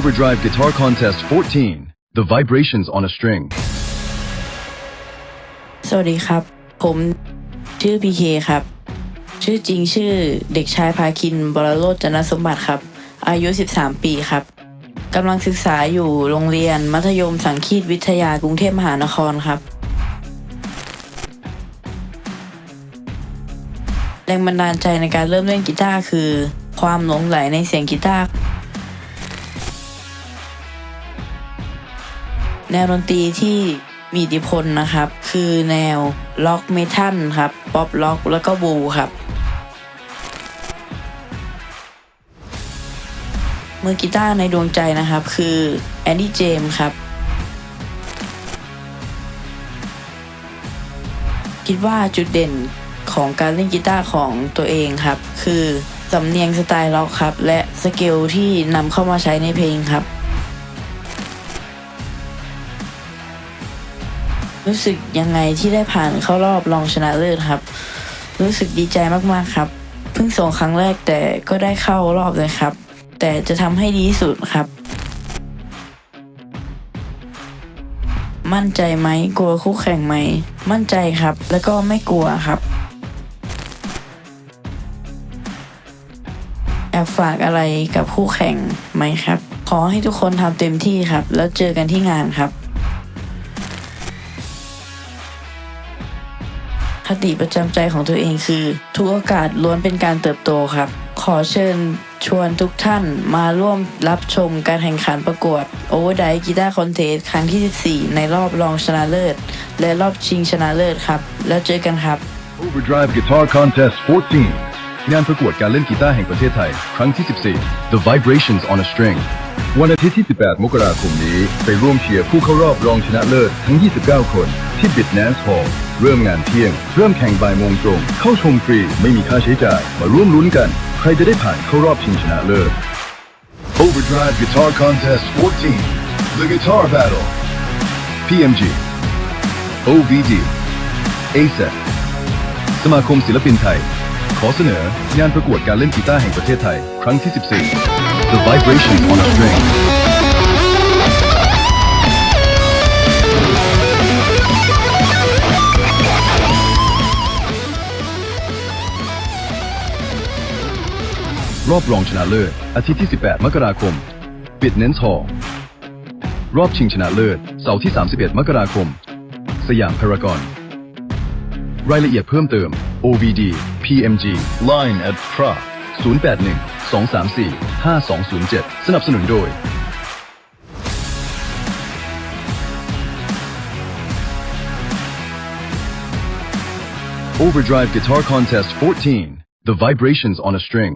Overdrive Guitar Contest 14 The Vibrations on a String สวัสดีครับ ผมชื่อพีเคครับ ชื่อจริงชื่อเด็กชายพาคิน บรโรจนสมบัติครับ อายุ 13 ปีครับกำลังศึกษาอยู่โรงเรียนมัธยมสังคีตวิทยากรุงเทพมหานครครับ แรงบันดาลใจในการเริ่มเล่นกีตาร์คือ ความหลงไหลในเสียงกีตาร์ แนวดนตรีที่มีอิทธิพลนะครับ คือแนวล็อกเมทัลครับป๊อปล็อกแล้วก็บูครับมือกีตาร์ในดวงใจนะครับ คือแอนดี้เจมครับ คิดว่าจุดเด่นของการเล่นกีตาร์ของตัวเองครับ คือสำเนียงสไตล์ล็อกครับ และสเกลที่นำเข้ามาใช้ในเพลงครับ รู้สึกยังไงที่ได้ผ่านเข้ารอบรองชนะเลิศครับ รู้สึกดีใจมากๆครับ เพิ่งส่งครั้งแรกแต่ก็ได้เข้ารอบเลยครับ แต่จะทำให้ดีที่สุดครับ มั่นใจไหมกลัวคู่แข่งไหม มั่นใจครับ แล้วก็ไม่กลัวครับอยากฝากอะไรกับคู่แข่งไหมครับ ขอให้ทุกคนทำเต็มที่ครับ แล้วเจอกันที่งานครับ คติประจำใจของตัวเองคือ ทุกโอกาสล้วนเป็นการเติบโตครับ ขอเชิญชวนทุกท่านมาร่วมรับชมการแข่งขันประกวด Overdrive Guitar Contest ครั้งที่ 14 ในรอบรองชนะเลิศ และรอบชิงชนะเลิศครับ แล้วเจอกันครับ Overdrive Guitar Contest 14 งานประกวดการเล่นกีตาร์แห่งประเทศไทย ครั้งที่ 14 The Vibrations on a String วันอาทิตย์ที่ 18 มกราคมนี้ ไปร่วมเชียร์ผู้เข้ารอบรองชนะเลิศทั้ง 29 คนที่ Bitnance Hall เริ่มงานเที่ยง เริ่มแข่งบ่ายโมงตรง เข้าชมฟรี ไม่มีค่าใช้จ่าย มาร่วมลุ้นกัน ใครจะได้ผ่านเข้ารอบชิงชนะเลิศ Overdrive Guitar Contest 14 The Guitar Battle PMG OVD ASEC สมาคมศิลปินไทย ขอเสนองานประกวดการเล่นกีตาร์แห่งประเทศไทย ครั้งที่ 14 The Vibration on a String รอบรองชนะเลิศ อาทิตย์ที่ 18 มกราคม ปิดเน้นทอรอบชิงชนะเลิศ เสาร์ที่ 31 มกราคม สยามพารากอน รายละเอียดเพิ่มเติม OVD PMG Line at PRA 081 234 5207 สนับสนุนโดย Overdrive Guitar Contest 14 The Vibrations on a String